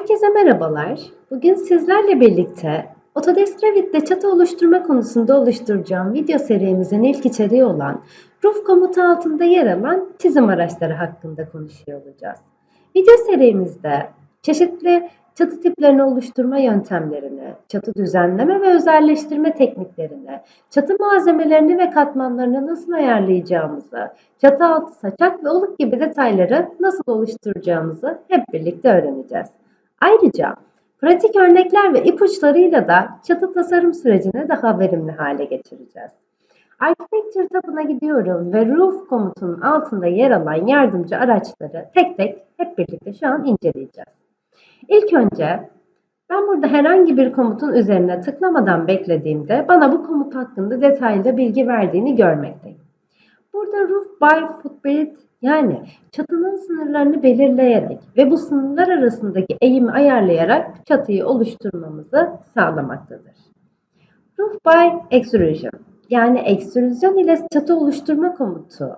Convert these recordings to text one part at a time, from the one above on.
Herkese merhabalar. Bugün sizlerle birlikte Autodesk Revit'te çatı oluşturma konusunda oluşturacağım video serimizin ilk içeriği olan Roof komutu altında yer alan çizim araçları hakkında konuşuyor olacağız. Video serimizde çeşitli çatı tiplerini oluşturma yöntemlerini, çatı düzenleme ve özelleştirme tekniklerini, çatı malzemelerini ve katmanlarını nasıl ayarlayacağımızı, çatı altı saçak ve oluk gibi detayları nasıl oluşturacağımızı hep birlikte öğreneceğiz. Ayrıca pratik örnekler ve ipuçlarıyla da çatı tasarım sürecini daha verimli hale getireceğiz. Architecture tabına gidiyorum ve Roof komutunun altında yer alan yardımcı araçları tek tek hep birlikte şu an inceleyeceğiz. İlk önce ben burada herhangi bir komutun üzerine tıklamadan beklediğimde bana bu komut hakkında detaylı bilgi verdiğini görmekteyim. Burada roof by footprint yani çatının sınırlarını belirleyerek ve bu sınırlar arasındaki eğimi ayarlayarak çatıyı oluşturmamızı sağlamaktadır. Roof by extrusion yani ekstrüzyon ile çatı oluşturma komutu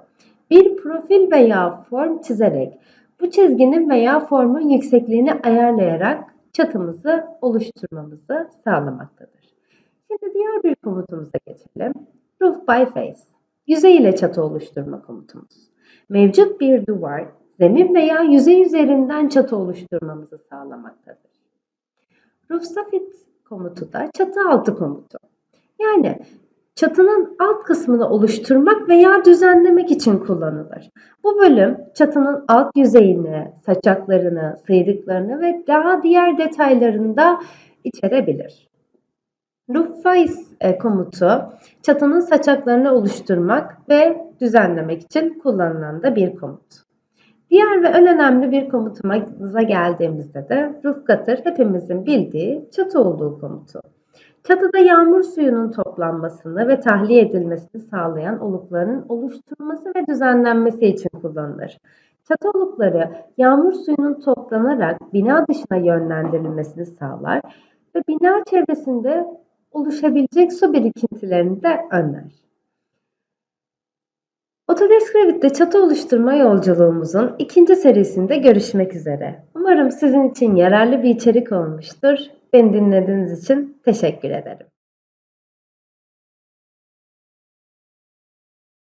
bir profil veya form çizerek bu çizginin veya formun yüksekliğini ayarlayarak çatımızı oluşturmamızı sağlamaktadır. Şimdi diğer bir komutumuza geçelim. Roof by face. Yüzey ile çatı oluşturma komutumuz. Mevcut bir duvar, zemin veya yüzey üzerinden çatı oluşturmamızı sağlamaktadır. Roof soffit komutu da çatı altı komutu. Yani çatının alt kısmını oluşturmak veya düzenlemek için kullanılır. Bu bölüm çatının alt yüzeyini, saçaklarını, sıyrıklarını ve daha diğer detaylarını da içerebilir. Roof face e, komutu çatının saçaklarını oluşturmak ve düzenlemek için kullanılan da bir komut. Diğer ve en önemli bir komutumuza geldiğimizde de gutter hepimizin bildiği çatı olduğu komutu. Çatıda yağmur suyunun toplanmasını ve tahliye edilmesini sağlayan olukların oluşturulması ve düzenlenmesi için kullanılır. Çatı olukları yağmur suyunun toplanarak bina dışına yönlendirilmesini sağlar ve bina çevresinde oluşabilecek su birikintilerini de önler. Autodesk Revit'te çatı oluşturma yolculuğumuzun ikinci serisinde görüşmek üzere. Umarım sizin için yararlı bir içerik olmuştur. Beni dinlediğiniz için teşekkür ederim.